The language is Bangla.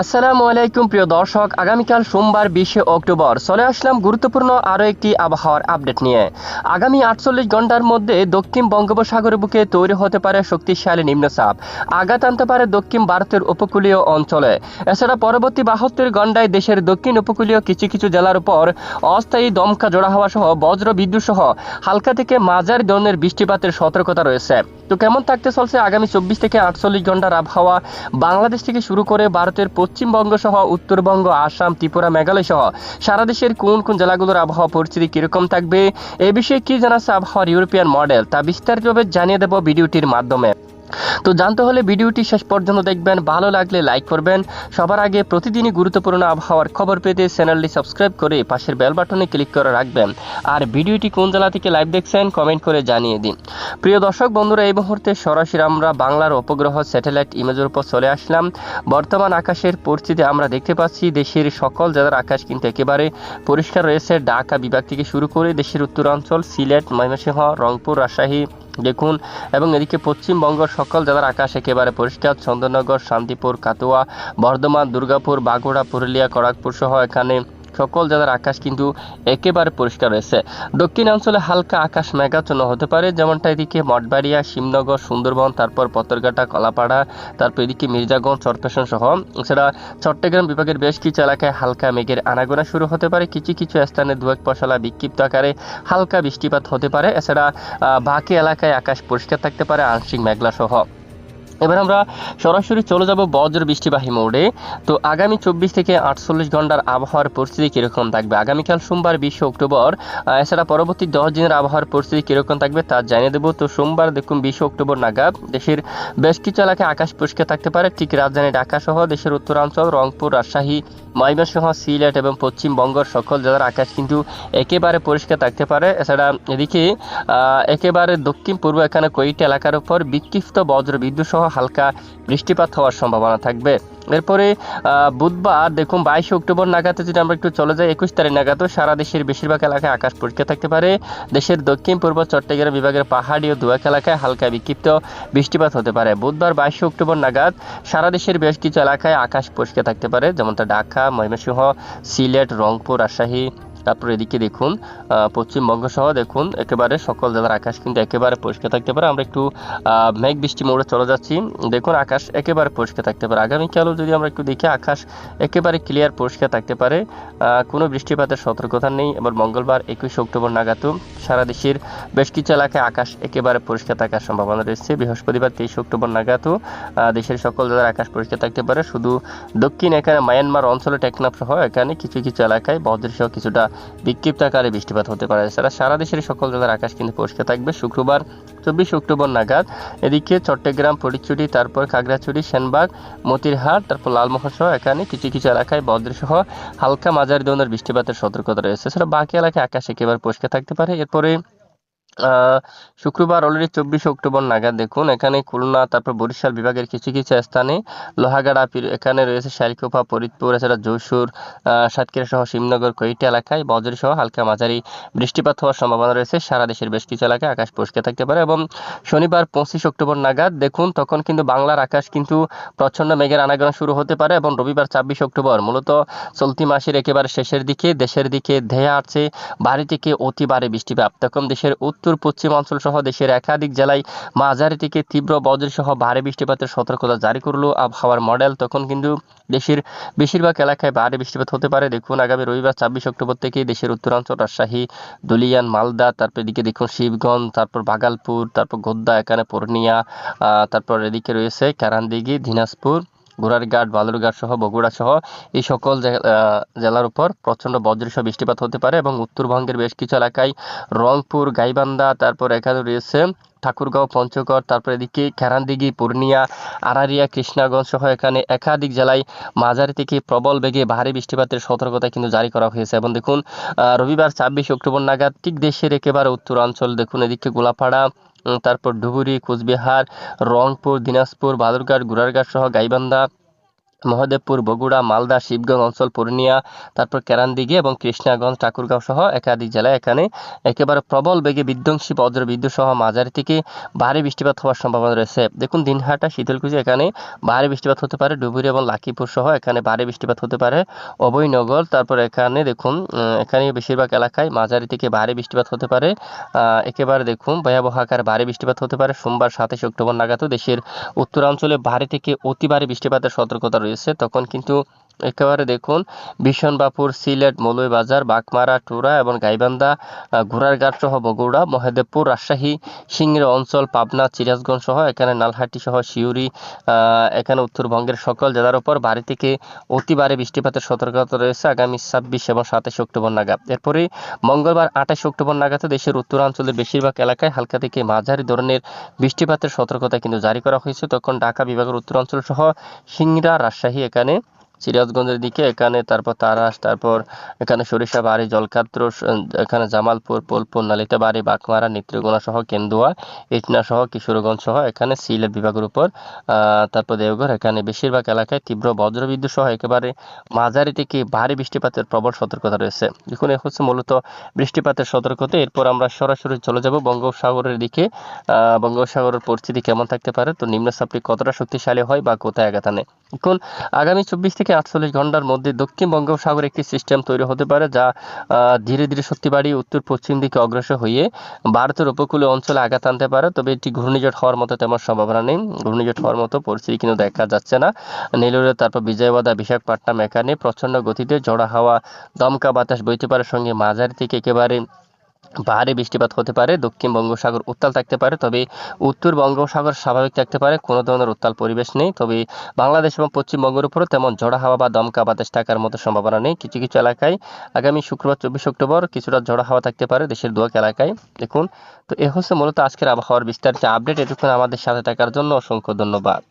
আসসালামু আলাইকুম, প্রিয় দর্শক। আগামীকাল সোমবার বিশে অক্টোবর চলে আসলাম গুরুত্বপূর্ণ আরও একটি আবহাওয়ার আপডেট নিয়ে। আগামী আটচল্লিশ ঘণ্টার মধ্যে দক্ষিণ বঙ্গোপসাগরের বুকে তৈরি হতে পারে শক্তিশালী নিম্নচাপ। আঘাত আনতে পারে দক্ষিণ ভারতের উপকূলীয় অঞ্চলে। এছাড়া পরবর্তী বাহাত্তর ঘন্টায় দেশের দক্ষিণ উপকূলীয় কিছু কিছু জেলার উপর অস্থায়ী দমকা জোড়া হওয়া সহ বজ্র বিদ্যুৎ সহ হালকা থেকে মাঝারি ধরনের বৃষ্টিপাতের সতর্কতা রয়েছে। তো কেমন থাকতে চলছে আগামী চব্বিশ থেকে আটচল্লিশ ঘণ্টার আবহাওয়া? বাংলাদেশ থেকে শুরু করে ভারতের পশ্চিমবঙ্গ সহ উত্তরবঙ্গ, আসাম, ত্রিপুরা, মেঘালয় সহ সারা দেশের কোন কোন জেলাগুলোর আবহাওয়া পরিস্থিতি কীরকম থাকবে, এ বিষয়ে কি জানাচ্ছে আবহাওয়ার ইউরোপিয়ান মডেল, তা বিস্তারিতভাবে জানিয়ে দেব ভিডিওটির মাধ্যমে। তো জানতে হলে ভিডিওটি শেষ পর্যন্ত দেখবেন। ভালো লাগলে লাইক করবেন। সবার আগে প্রতিদিনই গুরুত্বপূর্ণ আবহাওয়ার খবর পেতে চ্যানেলটি সাবস্ক্রাইব করে পাশের বেল বাটনে ক্লিক করে রাখবেন। আর ভিডিওটি কোন জেলা থেকে লাইভ দেখছেন কমেন্ট করে জানিয়ে দিন। প্রিয় দর্শক, বন্ধুরা, এই মুহূর্তে সরাসরি আমরা বাংলার উপগ্রহ স্যাটেলাইট ইমেজের উপর চলে আসলাম। বর্তমান আকাশের পরিস্থিতি আমরা দেখতে পাচ্ছি। দেশের সকল জেলার আকাশ কিন্তু একেবারে পরিষ্কার রয়েছে। ঢাকা বিভাগ থেকে শুরু করে দেশের উত্তরাঞ্চল, সিলেট, ময়মনসিংহ, রংপুর, রাজশাহী, দেখুন, এবং এদিকে পশ্চিমবঙ্গ সকল জেলার আকাশ একেবারে পরিষ্কার। চন্দননগর, শান্তিপুর কাতুয়া বর্ধমান, দুর্গাপুর, বাঁকুড়া, পুরুলিয়া খড়গপুর সহ এখানে সকল জেলার আকাশ কিন্তু একেবারে পরিষ্কার রয়েছে। দক্ষিণাঞ্চলে হালকা আকাশ মেঘাচ্ছন্ন হতে পারে, যেমনটা এদিকে মঠবাড়িয়া, শিবনগর, সুন্দরবন, তারপর পতরঘাটা কলাপাড়া, তারপর এদিকে মির্জাগঞ্জ, চরপেশন সহ। এছাড়া চট্টগ্রাম বিভাগের বেশ কিছু এলাকায় হালকা মেঘের আনাগোনা শুরু হতে পারে। কিছু কিছু স্থানে দু এক পশলা বিক্ষিপ্ত আকারে হালকা বৃষ্টিপাত হতে পারে। এছাড়া বাকি এলাকায় আকাশ পরিষ্কার থাকতে পারে, আংশিক মেঘলা সহ। এবার আমরা সরাসরি চলে যাব বজ্র বৃষ্টিবাহী মোড়ে। তো আগামী চব্বিশ থেকে আটচল্লিশ ঘণ্টার আবহাওয়ার পরিস্থিতি কীরকম থাকবে? আগামীকাল সোমবার, বিশে অক্টোবর এছাড়া পরবর্তী দশ দিনের আবহাওয়ার পরিস্থিতি কীরকম থাকবে তা জানিয়ে দেবো। তো সোমবার দেখুন, বিশে অক্টোবর নাগাদ দেশের বেশ কিছু এলাকায় আকাশ পরিষ্কার থাকতে পারে। ঠিক রাজধানী ঢাকা সহ দেশের উত্তরাঞ্চল, রংপুর, রাজশাহী, ময়মনসিংহ, সিলেট এবং পশ্চিমবঙ্গের সকল জেলার আকাশ কিন্তু একেবারে পরিষ্কার থাকতে পারে। এছাড়া এদিকে একেবারে দক্ষিণ পূর্ব এখানে কয়েকটি এলাকার উপর বিক্ষিপ্ত বজ্র বিদ্যুৎ সহ হালকা বৃষ্টিপাত হওয়ার সম্ভাবনা থাকবে। এরপরে বুধবার দেখুন বাইশে অক্টোবর নাগাদে যদি আমরা একটু চলে যাই, একুশ তারিখ নাগাদও সারা দেশের বেশিরভাগ এলাকায় আকাশ পরিষ্কার থাকতে পারে। দেশের দক্ষিণ, পূর্ব চট্টগ্রাম বিভাগের পাহাড়ি ও দুয়াক এলাকায় হালকা বিক্ষিপ্ত বৃষ্টিপাত হতে পারে। বুধবার বাইশে অক্টোবর নাগাদ সারা দেশের বেশ কিছু এলাকায় আকাশ পরিষ্কার থাকতে পারে, যেমনটা ঢাকা, ময়মনসিংহ, সিলেট, রংপুর, রাজশাহী। তারপর এদিকে দেখুন পশ্চিমবঙ্গ সহ দেখুন একেবারে সকল জেলার আকাশ কিন্তু একেবারে পরিষ্কার থাকতে পারে। আমরা একটু মেঘ বৃষ্টি মোড়ে চলে যাচ্ছি। দেখুন আকাশ একেবারে পরিষ্কার থাকতে পারে। আগামীকালও যদি আমরা একটু দেখি আকাশ একেবারে ক্লিয়ার পরিষ্কার থাকতে পারে। কোনো বৃষ্টিপাতের সতর্কতা নেই এবার মঙ্গলবার একুশে অক্টোবর নাগাদও সারা দেশের বেশ কিছু এলাকায় আকাশ একেবারে পরিষ্কার থাকার সম্ভাবনা রয়েছে। বৃহস্পতিবার তেইশে অক্টোবর নাগাদও আহ, দেশের সকল জেলার আকাশ পরিষ্কার থাকতে পারে। শুধু দক্ষিণ এখানে মায়ানমার অঞ্চলে টেকনাফ সহ এখানে কিছু কিছু এলাকায় বদ্র সহ কিছুটা বিক্ষিপ্ত আকারে বৃষ্টিপাত হতে পারে। এছাড়া সারা দেশের সকল জেলার আকাশ কিন্তু পরিষ্কার থাকবে। শুক্রবার চব্বিশ অক্টোবর নাগাদ এদিকে চট্টগ্রাম ফটিকছড়ি তারপর খাগড়াছড়ি, সেনবাগ, মতিরহাট, তারপর লালমোহন সহ এখানে কিছু কিছু এলাকায় বদ্রসহ হালকা মাঝারি ধরনের বৃষ্টিপাতের সতর্কতা রয়েছে। এছাড়া বাকি এলাকায় আকাশ একেবারে পরিষ্কার থাকতে পারে। এরপরে শুক্রবার অলরেডি চব্বিশে অক্টোবর নাগাদ দেখুন, এখানে খুলনা, তারপর বরিশাল বিভাগের কিছু কিছু স্থানে লোহাগাড়া এখানে রয়েছে শালকোপা ফরিদপুর, এছাড়া যশোর সাতক্ষীরা সহ শিবনগর কয়েকটি এলাকায় বজ্র সহ হালকা মাঝারি বৃষ্টিপাত হওয়ার সম্ভাবনা রয়েছে। সারা দেশের বেশ কিছু এলাকায় আকাশ পরিষ্কার থাকতে পারে এবং শনিবার পঁচিশ অক্টোবর নাগাদ দেখুন, তখন কিন্তু বাংলার আকাশ কিন্তু প্রচণ্ড মেঘের আনাগোনা শুরু হতে পারে এবং রবিবার ছাব্বিশ অক্টোবর মূলত চলতি মাসের একেবারে শেষের দিকে, দেশের দিকে ধেয়ে আসছে, ভারী থেকে অতি ভারী বৃষ্টিপাত। তখন দেশের উত্তর পশ্চিম অঞ্চল সহ দেশের একাধিক জেলায় মাঝারি থেকে তীব্র বজ্র সহ ভারী বৃষ্টিপাতের সতর্কতা জারি করল আবহাওয়ার মডেল। তখন কিন্তু দেশের বেশিরভাগ এলাকায় ভারী বৃষ্টিপাত হতে পারে। দেখুন, আগামী রবিবার ছাব্বিশ অক্টোবর থেকে দেশের উত্তরাঞ্চল, রাজশাহী, দুলিয়ান, মালদা, তারপর এদিকে দেখুন শিবগঞ্জ, তারপর ভাগালপুর তারপর গোদ্দা এখানে পূর্ণিয়া তারপর এদিকে রয়েছে কারানদিঘি, দিনাজপুর ঘোড়ারঘাট, বালুরঘাট সহ বগুড়া সহ এই সকল জেলার উপর প্রচণ্ড বজ্রসহ বৃষ্টিপাত হতে পারে এবং উত্তরবঙ্গের বেশ কিছু এলাকায় রংপুর, গাইবান্ধা, তারপর এখানে রয়েছে ঠাকুরগাঁও, পঞ্চগড়, তারপর এদিকে খেরানদিঘি, পূর্ণিয়া, আরারিয়া, কৃষ্ণাগঞ্জ সহ এখানে একাধিক জেলায় মাঝারি থেকে প্রবল বেগে ভারী বৃষ্টিপাতের সতর্কতা কিন্তু জারি করা হয়েছে। এবং দেখুন রবিবার ছাব্বিশ অক্টোবর নাগাদ ঠিক দেশের একেবারে উত্তরাঞ্চল, দেখুন এদিকে গোলাপাড়া তারপর ধুবুরী কোচবিহার রংপুর দিনাজপুর বালুরঘাট গোড়ারঘাট সহ গাইবান্ধা মহদেবপুর, বগুড়া, মালদা, শিবগঞ্জ অঞ্চল, পূর্ণিয়া, তারপর কেরানদিঘি এবং কৃষ্ণাগঞ্জ, ঠাকুরগাঁও সহ একাধিক জেলায় এখানে একেবারে প্রবল বেগে বিধ্বংসী বজ্র বিদ্যুৎ সহ মাঝারি থেকে ভারী বৃষ্টিপাত হওয়ার সম্ভাবনা রয়েছে। দেখুন, দিনহাটা, শীতলকুচি এখানে ভারী বৃষ্টিপাত হতে পারে। ডুবুরি এবং লাকিপুর সহ এখানে ভারী বৃষ্টিপাত হতে পারে। অভয়নগর, তারপর এখানে দেখুন এখানে বেশিরভাগ এলাকায় মাঝারি থেকে ভারী বৃষ্টিপাত হতে পারে। একেবারে দেখুন, ভয়াবহ আকার ভারী বৃষ্টিপাত হতে পারে। সোমবার সাতাশে অক্টোবর নাগাদও দেশের উত্তরাঞ্চলে ভারী থেকে অতি ভারী বৃষ্টিপাতের সতর্কতা রয়েছে। তখন কিন্তু একেবারে দেখুন বিশনবাপুর সিলেট মৌলভীবাজার, বাগমারা, টুরা এবং গাইবান্ধা ঘোড়ারঘাট সহ বগুড়া মহেদেবপুর রাজশাহী, সিংড়া অঞ্চল, পাবনা সিরাজগঞ্জ সহ এখানে নালহাটি সহ শিউরি এখানে উত্তরবঙ্গের সকল জেলার উপর ভারী থেকে অতি ভারী বৃষ্টিপাতের সতর্কতা রয়েছে আগামী ছাব্বিশ এবং সাতাশ অক্টোবর নাগাদ। এরপরে মঙ্গলবার আঠাশ অক্টোবর নাগাদ দেশের উত্তরাঞ্চলের বেশিরভাগ এলাকায় হালকা থেকে মাঝারি ধরনের বৃষ্টিপাতের সতর্কতা কিন্তু জারি করা হয়েছে। তখন ঢাকা বিভাগের উত্তরাঞ্চল সহ সিংড়া, রাজশাহী এখানে সিরাজগঞ্জের দিকে, এখানে তারপর তারাস, তারপর এখানে সরিষাবাড়ি জলকাত্র এখানে জামালপুর পোলপুর নালিতাবাড়ি বাঁকমারা নেত্রীগোনা সহ কেন্দুয়া, ইটনা সহ কিশোরগঞ্জ সহ এখানে সিলেট বিভাগের উপর তারপর দেওঘর, এখানে বেশিরভাগ এলাকায় তীব্র বজ্রবিদ্যুৎ সহ একেবারে মাঝারি থেকে ভারী বৃষ্টিপাতের প্রবল সতর্কতা রয়েছে। দেখুন এ হচ্ছে মূলত বৃষ্টিপাতের সতর্কতা। এরপর আমরা সরাসরি চলে যাব বঙ্গোপসাগরের দিকে। বঙ্গোপসাগরের পরিস্থিতি কেমন থাকতে পারে? তো নিম্নচাপটি কতটা শক্তিশালী হয় বা কোথায় আঘাত আনে? এখন আগামী চব্বিশ থেকে আটচল্লিশ ঘণ্টার মধ্যে দক্ষিণ বঙ্গোপসাগরে একটি সিস্টেম তৈরি হতে পারে যা ধীরে ধীরে শক্তি বাড়িয়ে উত্তর পশ্চিম দিকে অগ্রসর হয়ে ভারতের উপকূলীয় অঞ্চলে আঘাত আনতে পারে। তবে এটি ঘূর্ণিঝড় হওয়ার মতো তেমন সম্ভাবনা নেই। ঘূর্ণিঝড় হওয়ার মতো পরিস্থিতি কিন্তু দেখা যাচ্ছে না। নেলুরে, তারপর বিজয়বাদা বিশাখাপট্টনম এখানে প্রচণ্ড গতিতে ঝড়া হাওয়া, দমকা বাতাস বইতে পারে। সঙ্গে মাঝারি থেকে একেবারে ভারী বৃষ্টিপাত হতে পারে, দক্ষিণ বঙ্গোপসাগর উত্তাল থাকতে পারে, তবে উত্তর বঙ্গোপসাগর স্বাভাবিক থাকতে পারে, কোনো ধরনের উত্তাল পরিবেশ নেই। তবে বাংলাদেশ এবং পশ্চিমবঙ্গের উপরও তেমন ঝড়া হাওয়া বা দমকা বাতাস থাকার মতো সম্ভাবনা নেই। কিছু কিছু এলাকায় আগামী শুক্রবার, চব্বিশ অক্টোবর কিছুটা ঝড়া হাওয়া থাকতে পারে, দেশের দুয়াক এলাকায়। দেখুন, তো এ হচ্ছে মূলত আজকের আবহাওয়ার বিস্তারিত আপডেট। এটুকুন আমাদের সাথে থাকার জন্য অসংখ্য ধন্যবাদ।